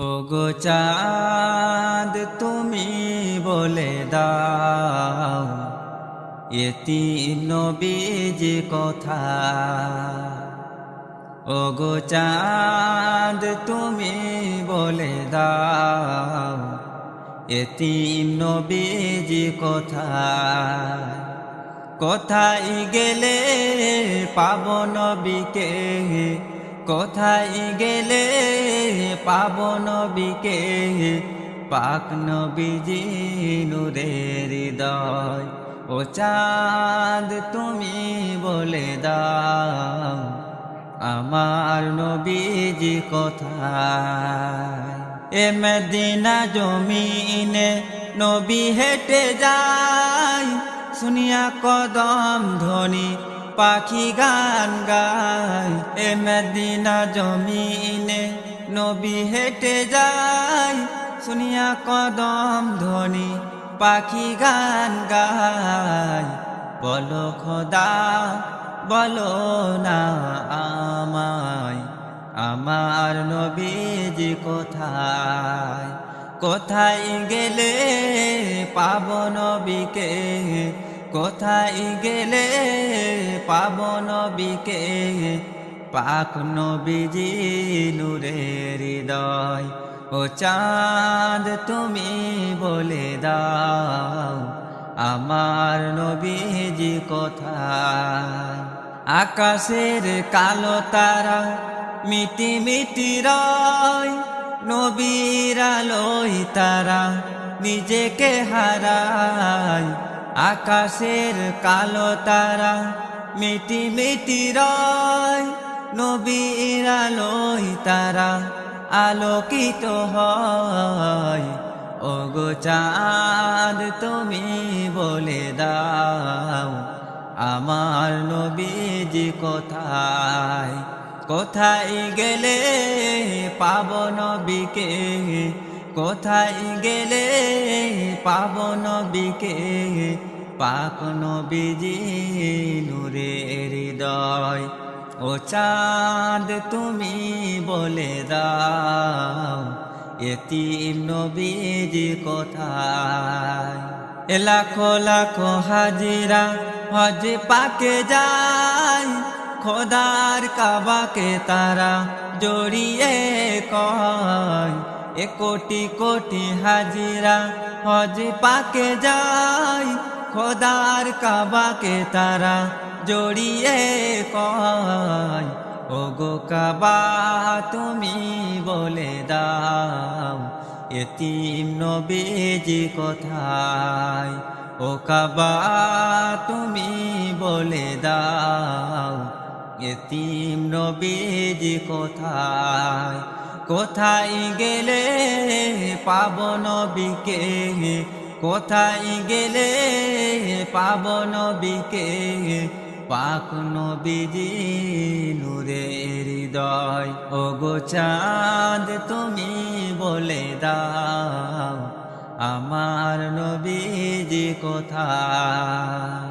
ও গো চাঁদ, তুমি বলে দাও এতি নবীজ কথা। ও গো চাঁদ, তুমি বলে দাও এতি নবীজ কথা। কোথায় গেলে পাব নবীকে? কোথায় গেলে পাব নবীকে? পাক নবীজি নূরের হৃদয়, ও চাঁদ তুমি বলে দাও, আমার নবীজি কোথায়? এ মদিনা জমিনে নবী হেঁটে যায়, শুনিয়া কদম ধ্বনি পাখি গান গায়, এ মদিনা জমিনে নবী হেঁটে যায়। শুনিয়া কদম ধ্বনি, পাখি গান গায়। বলো খোদা, বলো না আমায়, আমার নবীজি কোথায়? কোথায় গেলে পাব নবীকে? কোথায় গেলে পাব নবীকে? পাক নবীজি নূরের হৃদয়, ও চাঁদ তুমি বলে দাও, আমার নবীজি কোথায়? আকাশের কালো তারা মিটি মিটি রয়, নবীর তারা নিজেকে হারায়। আকাশের কালো তারা মিটি মিটি রয়, নবীর আলোয় তারা আলোকিত হয়। ও গো চাঁদ, তুমি বলে দাও, আমার নবীজি কোথায়? কোথায় গেলে পাব নবীকে? কোথায় গেলে পাব নবীকে? পাক নবীজি নূরের হৃদয়, ও চাঁদ তুমি বলে দাও, এতিম নবীজি কোথায়। এ লাখো লাখো হাজিরা হজ পাকে যায়, খোদার কাবাকে তারা জড়িয়ে কয়। এ কোটি কোটি হাজিরা হজ পাকে যায় খোদার কাবাকে তারা জড়িয়ে কয় ও গো কাবা, তুমি বলে দাও, এতিম নবীজি কথায়? ও কাবা, তুমি বলে দাও, এতিম নবীজি কোথায়? কোথায় গেলে পাব নবীকে? কোথায় গেলে পাব নবীকে? পাক নবীজি নূরে হৃদয়। ও গো চাঁদ, তুমি বলে দাও, আমার নবীজি কোথায়?